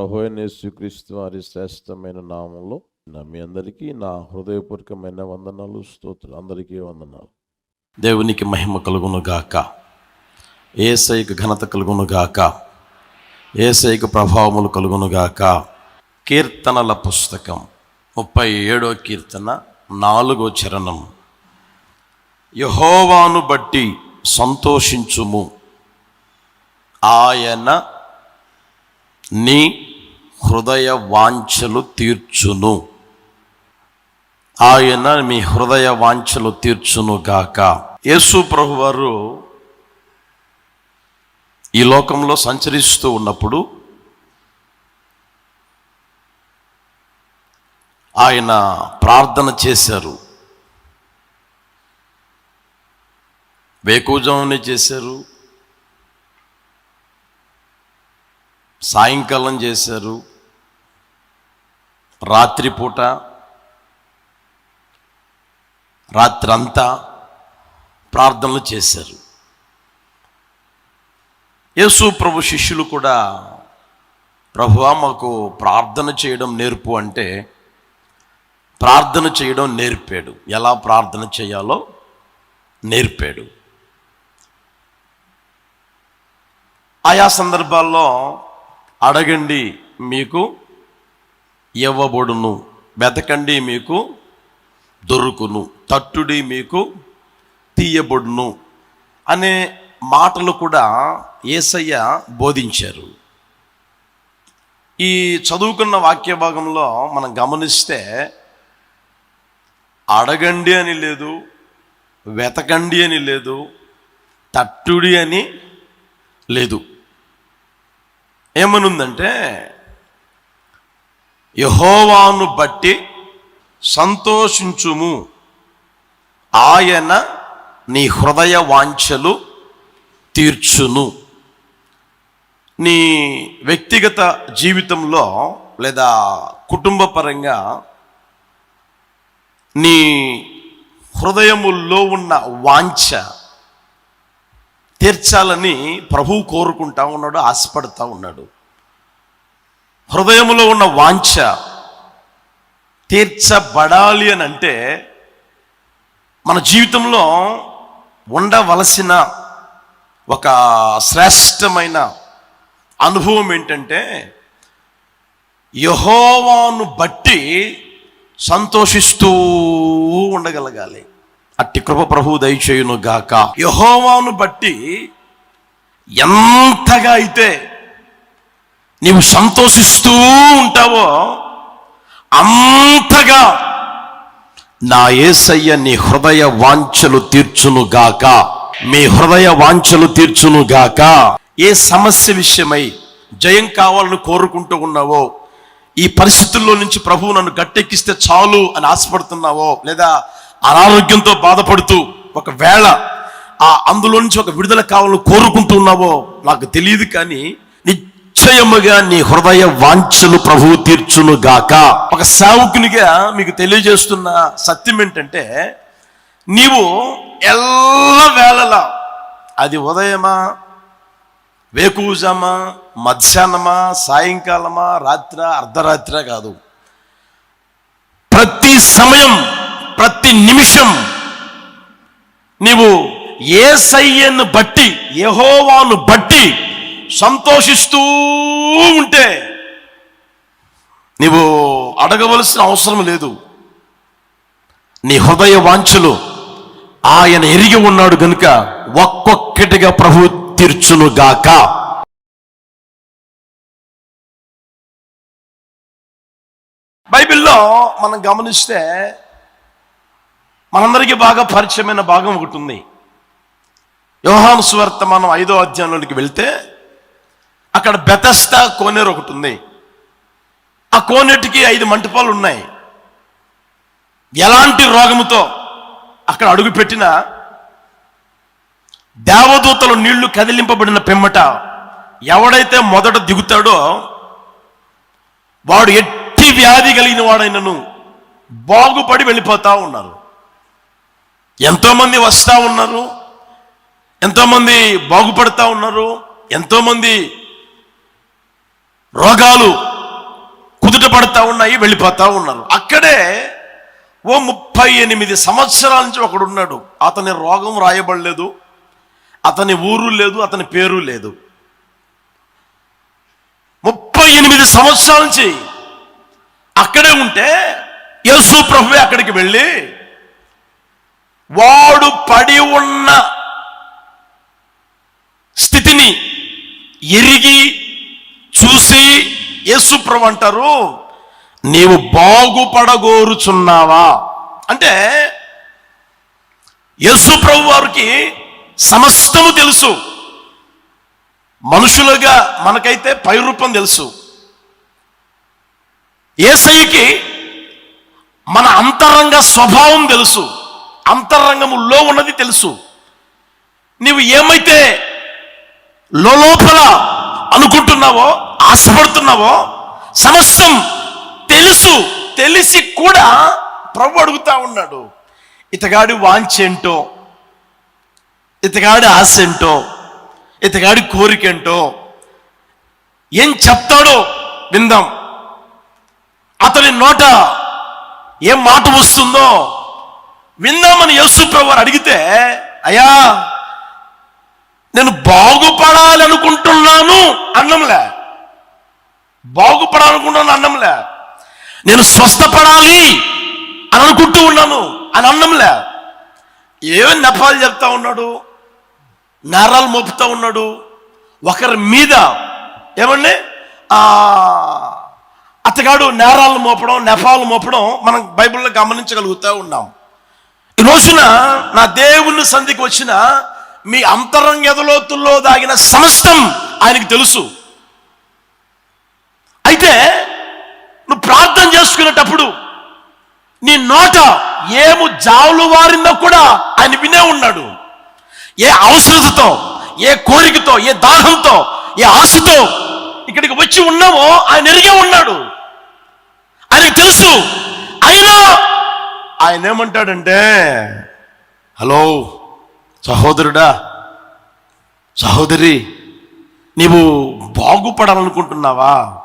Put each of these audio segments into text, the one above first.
ప్రభు అయిన యేసుక్రీస్తు వారి శ్రేష్టమైన నామంలో నా మీ అందరికీ నా హృదయపూర్వకమైన వందనాలు స్తోత్రులు. అందరికీ వందనాలు. దేవునికి మహిమ కలుగును గాక ఏసైకి ఘనత కలుగును గాక ఏసైకి ప్రభావములు కలుగును గాక కీర్తనల పుస్తకం ముప్పై ఏడో కీర్తన నాలుగో చరణం. యహోవాను బట్టి సంతోషించుము. ఆయన నీ హృదయ వాంఛలు తీర్చును. ఆయన మీ హృదయ వాంఛలు తీర్చును గాక. యేసు ప్రభు వారు ఈ లోకంలో సంచరిస్తూ ఉన్నప్పుడు ఆయన ప్రార్థన చేశారు. వేకుజామునే చేశారు. సాయంకాలం చేశారు. రాత్రిపూట రాత్రంతా ప్రార్థనలు చేశారు. యేసు ప్రభు శిష్యులు కూడా ప్రభువా మాకు ప్రార్థన చేయడం నేర్పు అంటే ప్రార్థన చేయడం నేర్పాడు. ఎలా ప్రార్థన చేయాలో నేర్పాడు. ఆయా సందర్భాల్లో అడగండి మీకు ఇవ్వబడును. వెతకండి మీకు దొరుకును. తట్టుడి మీకు తీయబడును అనే మాటలు కూడా ఏసయ్య బోధించారు. ఈ చదువుకున్న వాక్య భాగంలో మనం గమనిస్తే అడగండి అని లేదు వెతకండి అని లేదు తట్టుడి అని లేదు. ఏమనుందంటే యహోవాను బట్టి సంతోషించుము. ఆయన నీ హృదయ వాంఛలు తీర్చును. నీ వ్యక్తిగత జీవితంలో లేదా కుటుంబ పరంగా నీ హృదయముల్లో ఉన్న వాంఛ తీర్చాలని ప్రభువు కోరుకుంటా ఉన్నాడు ఆశపడతా ఉన్నాడు. హృదయంలో ఉన్న వాంఛ తీర్చబడాలి అని అంటే మన జీవితంలో ఉండవలసిన ఒక శ్రేష్టమైన అనుభవం ఏంటంటే యహోవాను బట్టి సంతోషిస్తూ ఉండగలగాలి. అట్టి కృప ప్రభు దయచేయును గాక యహోవాను బట్టి ఎంతగా అయితే నీవు సంతోషిస్తూ ఉంటావో అంతగా నా ఏసయ్య నీ హృదయ వాంఛలు తీర్చును గాక. మీ హృదయ వాంఛలు తీర్చును గాక. ఏ సమస్య విషయమై జయం కావాలని కోరుకుంటూ ఉన్నావో ఈ పరిస్థితుల్లో నుంచి ప్రభువు నన్ను గట్టెక్కిస్తే చాలు అని ఆశపడుతున్నావో లేదా అనారోగ్యంతో బాధపడుతూ ఒకవేళ ఆ అందులో నుంచి ఒక విడుదల కావాలని కోరుకుంటున్నావో నాకు తెలియదు కానీ నిశ్చయముగా నీ హృదయ వాంఛలు ప్రభువు తీర్చును గాక. ఒక సేవకునిగా మీకు తెలియజేస్తున్న సత్యం ఏంటంటే నీవు ఎల్ల వేళలా అది ఉదయమా వేకుజామా మధ్యాహ్నమా సాయంకాలమా రాత్ర అర్ధరాత్ర కాదు. ప్రతి సమయం ప్రతి నిమిషం నీవు ఏ సయ్యను బట్టి యహోవాను బట్టి సంతోషిస్తూ ఉంటే నీవు అడగవలసిన అవసరం లేదు. నీ హృదయ వాంఛలు ఆయన ఎరిగి ఉన్నాడు గనుక ఒక్కొక్కటిగా ప్రభు తీర్చునుగాక బైబిల్లో మనం గమనిస్తే మనందరికీ బాగా పరిచయమైన భాగం ఒకటి ఉంది. యోహాను సువార్త మనం ఐదో అధ్యాయంలోకి వెళ్తే అక్కడ బెతస్తా కోనేరు ఒకటి ఉంది. ఆ కోనేటికి ఐదు మంటపాలు ఉన్నాయి. ఎలాంటి రోగముతో అక్కడ అడుగు పెట్టిన దేవదూతలు నీళ్ళు కదిలింపబడిన పిమ్మట ఎవడైతే మొదట దిగుతాడో వాడు ఎట్టి వ్యాధి కలిగిన వాడైనను బాగుపడి వెళ్ళిపోతా ఉన్నారు. ఎంతోమంది వస్తూ ఉన్నారు. ఎంతోమంది బాగుపడతా ఉన్నారు. ఎంతోమంది రోగాలు కుదుట పడతా ఉన్నాయి వెళ్ళిపోతా ఉన్నారు. అక్కడే ఓ ముప్పై ఎనిమిది సంవత్సరాల నుంచి ఒకడు ఉన్నాడు. అతని రోగం రాయబడలేదు. అతని ఊరు లేదు అతని పేరు లేదు. ముప్పై ఎనిమిది సంవత్సరాల నుంచి అక్కడే ఉంటే యేసు ప్రభువే అక్కడికి వెళ్ళి వాడు పడి ఉన్న స్థితిని ఎరిగి యేసు ప్రభు అంటారు నీవు బాగుపడగోరుచున్నావా? అంటే యేసుప్రభు వారికి సమస్తము తెలుసు. మనుషులుగా మనకైతే పైరూపం తెలుసు. ఏసైకి మన అంతరంగ స్వభావం తెలుసు. అంతరంగములో ఉన్నది తెలుసు. నీవు ఏమైతే లోపల అనుకుంటున్నావో ఆశపడుతున్నావో సమస్తం తెలుసు తెలిసి కూడా ప్రభు అడుగుతా ఉన్నాడు. ఇతగాడి వాంచేంటో ఇతగాడి ఆశ ఏంటో ఇతగాడి కోరికేంటో ఏం చెప్తాడో విందాం. అతని నోట ఏం మాట వస్తుందో విందామని యేసు ప్రభు అడిగితే అయ్యా నేను బాగుపడాలనుకుంటున్నాను. అన్నంలే. బాగుపడాలనుకుంటున్నాను అన్నంలే. నేను స్వస్థపడాలి అని అనుకుంటూ ఉన్నాను. అని అన్నంలే. ఏమని నెపాలు చెప్తా ఉన్నాడు? నేరాలు మోపుతా ఉన్నాడు? ఒకరి మీద ఏమండి? ఆ అతగాడు నేరాలు మోపడం నెపాలు మోపడం మనం బైబిల్లో గమనించగలుగుతూ ఉన్నాం. ఈ రోజున నా దేవుని సంధికి వచ్చిన మీ అంతరంగ ఎదలోతుల్లో దాగిన సమస్తం ఆయనకి తెలుసు. అయితే నువ్వు ప్రార్థన చేసుకునేటప్పుడు నీ నోట ఏము జావులు వారిందో కూడా ఆయన వినే ఉన్నాడు. ఏ అవసరతతో ఏ కోరికతో ఏ దాహంతో ఏ ఆశతో ఇక్కడికి వచ్చి ఉన్నామో ఆయన ఎరిగే ఉన్నాడు. ఆయనకు తెలుసు. అయినా ఆయన ఏమంటాడంటే హలో సహోదరుడా సహోదరి నీవు బాగుపడాలనుకుంటున్నావా?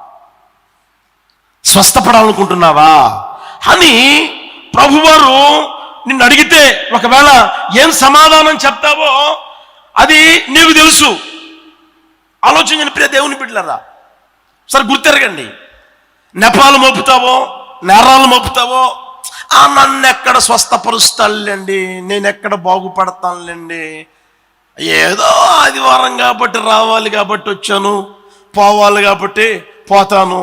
స్వస్థపడాలనుకుంటున్నావా? అని ప్రభువారు నిన్ను అడిగితే ఒకవేళ ఏం సమాధానం చెప్తావో అది నీకు తెలుసు. ఆలోచించిన ప్రియ దేవుని బిడ్డలరా సరే గుర్తెరగండి. నెపాలు మోపుతావో నేరాలు మోపుతావో నన్ను ఎక్కడ స్వస్థపరుస్తానులేండి నేను ఎక్కడ బాగుపడతానులేండి. ఏదో ఆదివారం కాబట్టి రావాలి కాబట్టి వచ్చాను పోవాలి కాబట్టి పోతాను.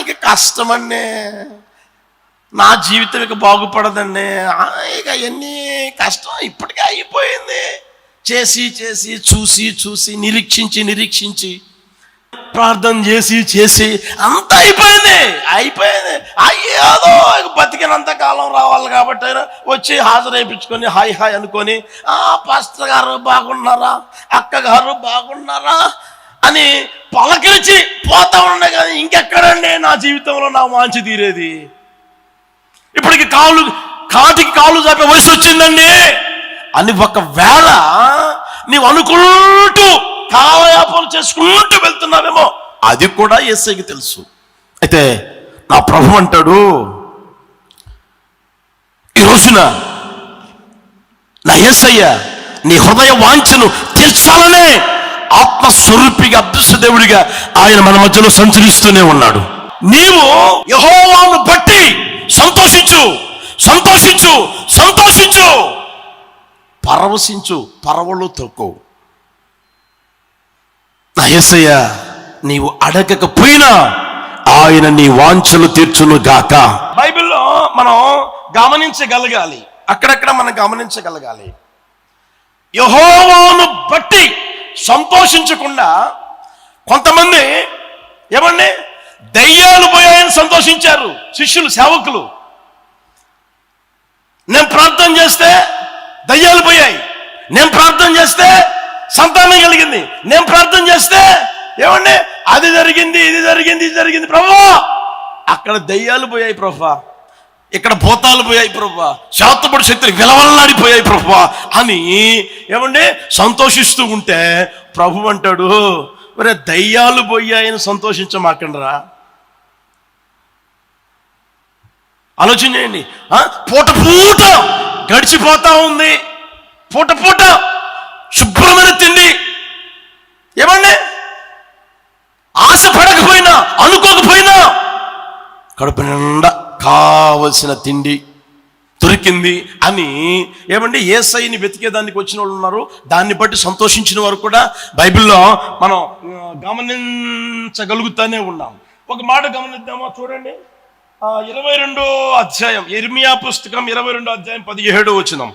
ఇక కష్టమండి నా జీవితం ఇక బాగుపడదండి. ఇక ఎన్ని కష్టం ఇప్పటికే అయిపోయింది. చేసి చేసి చూసి చూసి నిరీక్షించి నిరీక్షించి. ప్రార్థన చేసి చేసి అంత అయిపోయింది అయిపోయింది. అయ్యేదో బతికినంత కాలం రావాలి కాబట్టి వచ్చి హాజరైపించుకొని హాయ్ హాయ్ అనుకొని ఆ పాస్టర్ గారు బాగున్నారా? అక్క గారు బాగున్నారా? అని పలకరించి పోతా ఉండే కానీ ఇంకెక్కడండి? నా జీవితంలో నా మాంచి తీరేది. ఇప్పటికి కాలు కాటికి కాలు చాపే వయసు వచ్చిందండి. అని ఒకవేళ నీవు అనుకుంటూ కాలయాపలు చేసుకుంటూ వెళ్తున్నావేమో అది కూడా ఏసైకి తెలుసు. అయితే నా ప్రభు అంటాడు ఈ రోజున నా ఏసయ్య నీ హృదయ వాంఛను తీర్చాలనే ఆత్మస్వరూపిగా అదృశ్య దేవుడిగా ఆయన మన మధ్యలో సంచరిస్తూనే ఉన్నాడు. నీవు యహోవాను బట్టి సంతోషించు సంతోషించు సంతోషించు. పరవశించు పరవలు తక్కువ. నయసయ్య నీవు అడగకపోయినా ఆయన నీ వాంఛలు తీర్చును గాక. బైబిల్లో మనం గమనించగలగాలి. అక్కడక్కడ మనం గమనించగలగాలి. యహోవాను బట్టి సంతోషించకుండా కొంతమంది ఏమండి? దయ్యాలు పోయాయని సంతోషించారు శిష్యులు సేవకులు. నేను ప్రార్థన చేస్తే దయ్యాలు పోయాయి. నేను ప్రార్థన చేస్తే సంతానం కలిగింది. నేను ప్రార్థన చేస్తే ఏమండి? అది జరిగింది ఇది జరిగింది ఇది జరిగింది. ప్రభా అక్కడ దయ్యాలు పోయాయి ప్రభా. ఇక్కడ భూతాలు పోయాయి ప్రభా. శాతపడి శక్తులు విలవల్లాడిపోయాయి ప్రభా అని ఏమండి? సంతోషిస్తూ ఉంటే ప్రభు అంటాడు మరి దయ్యాలు పోయాయని సంతోషించమాకండరా. ఆలోచన చేయండి. పూట పూట గడిచిపోతా ఉంది. పూట పూట శుభ్రమైన తిండి. ఏమండి? ఆశ పడకపోయినా అనుకోకపోయినా కడుపు నిండా కావలసిన తిండి దొరికింది అని ఏమండి? ఏ సైని వెతికేదానికి వచ్చిన వాళ్ళు ఉన్నారు. దాన్ని బట్టి సంతోషించిన వారు కూడా బైబిల్లో మనం గమనించగలుగుతూనే గమనించగలుగుతానే ఉన్నాం. ఒక మాట గమనిద్దామా చూడండి. ఇరవై రెండో అధ్యాయం ఇర్మియా పుస్తకం ఇరవై రెండో అధ్యాయం పదిహేడో వచ్చినాం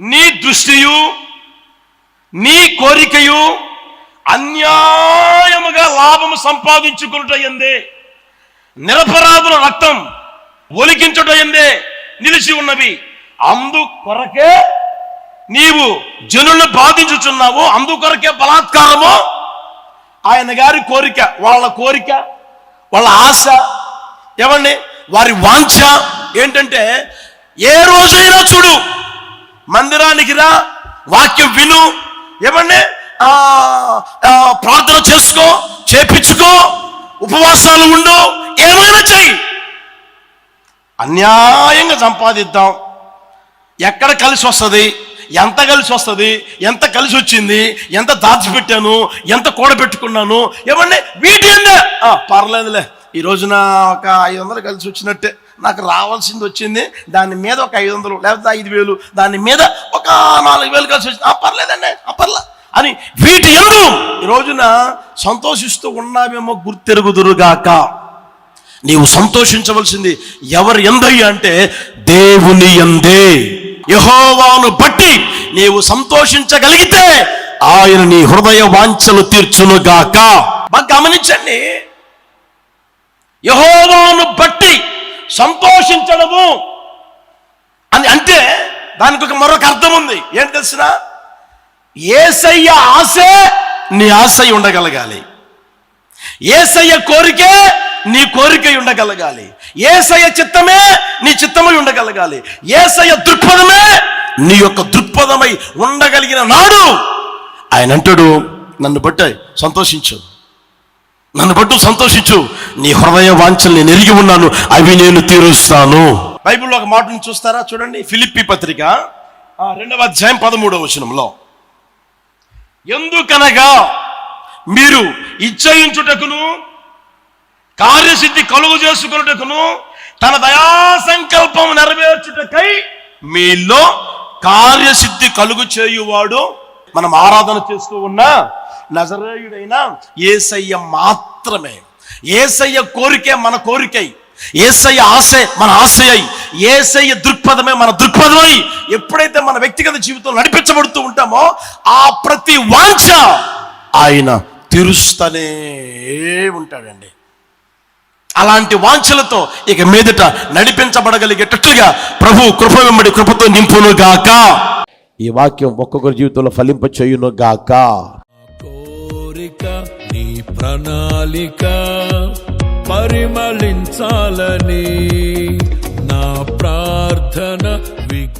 నీ దృష్టియు నీ కోరికయు అన్యాయముగా లాభము సంపాదించుకున్నట ఎందే. నిరపరాధుల రక్తం ఒలికించుట ఎందే నిలిచి ఉన్నవి. అందు కొరకే నీవు జనులను బాధించుచున్నావు అందు కొరకే బలాత్కారము. ఆయన గారి కోరిక వాళ్ళ కోరిక వాళ్ళ ఆశ ఏమండి వారి వాంఛ ఏంటంటే ఏ రోజైనా చూడు మందిరానికి రా వాక్యం విను ఏమండి? ప్రార్థన చేసుకో చేపించుకో ఉపవాసాలు ఉండు ఏమైనా చెయ్యి. అన్యాయంగా సంపాదిద్దాం. ఎక్కడ కలిసి వస్తుంది? ఎంత కలిసి వస్తుంది? ఎంత కలిసి వచ్చింది? ఎంత దాచిపెట్టాను? ఎంత కూడబెట్టుకున్నాను? ఏమండి? వీటి అందే పర్లేదులే. ఈ రోజున ఒక ఐదు వందలు కలిసి వచ్చినట్టే. నాకు రావాల్సింది వచ్చింది. దాని మీద ఒక ఐదు వందలు లేకపోతే ఐదు వేలు దాని మీద ఒక నాలుగు వేలు కలిసి వచ్చింది. ఆ, పర్లేదండి ఆ, పర్లే అని వీటి ఎందు రోజున సంతోషిస్తూ ఉన్నామేమో గుర్తెరుగుదురుగాక నీవు సంతోషించవలసింది ఎవరి ఎందయ్య అంటే దేవుని ఎందే. యహోవాను బట్టి నీవు సంతోషించగలిగితే ఆయన నీ హృదయ వాంఛలు తీర్చునుగాక బాగా గమనించండి. యహోవాను బట్టి సంతోషించడము అని అంటే దానికి ఒక మరొక అర్థం ఉంది. ఏం తెలిసిన? ఏసయ్య ఆశే నీ ఆశయ ఉండగలగాలి. ఏసయ్య కోరికే నీ కోరిక ఉండగలగాలి. ఏసయ్య చిత్తమే నీ చిత్తమై ఉండగలగాలి. ఏసయ్య దృక్పథమే నీ యొక్క దృక్పథమై ఉండగలిగిన నాడు ఆయన అంటాడు నన్ను బట్టే సంతోషించు. నన్ను బట్టు సంతోషించు. నీ హృదయ వాంఛలు నేను ఎరిగి ఉన్నాను. అవి నేను తీరుస్తాను. బైబిల్లో ఒక మాటను చూస్తారా? చూడండి. ఫిలిప్పి పత్రిక రెండవ అధ్యాయం పదమూడవ వచనంలో. ఎందుకనగా మీరు ఇచ్చయించుటకును కార్యసిద్ధి కలుగు చేసుకున్నటకును తన దయా సంకల్పం నెరవేర్చుటకై మీలో కార్యసిద్ధి కలుగు చేయువాడు మనం ఆరాధన చేస్తూ ఉన్న. నజరేయుడైన ఏసయ్య మాత్రమే. ఏసయ్య కోరికే మన కోరికై. ఏసయ్య ఆశే మన ఆశయై. ఏసయ్య దృక్పథమే మన దృక్పథమై ఎప్పుడైతే మన వ్యక్తిగత జీవితం నడిపించబడుతూ ఉంటామో ఆ ప్రతి వాంఛ ఆయన తీరుస్తూనే ఉంటాడండి. అలాంటి వాంఛలతో ఇక మీదట నడిపించబడగలిగేటట్లుగా ప్రభు కృప వెంబడి కృపతో నింపునుగాక. ఈ వాక్యం ఒక్కొక్కరి జీవితంలో ఫలింప చేయును గాక కోరిక నీ ప్రణాళిక పరిమళించాలని నా ప్రార్థన విజ్ఞ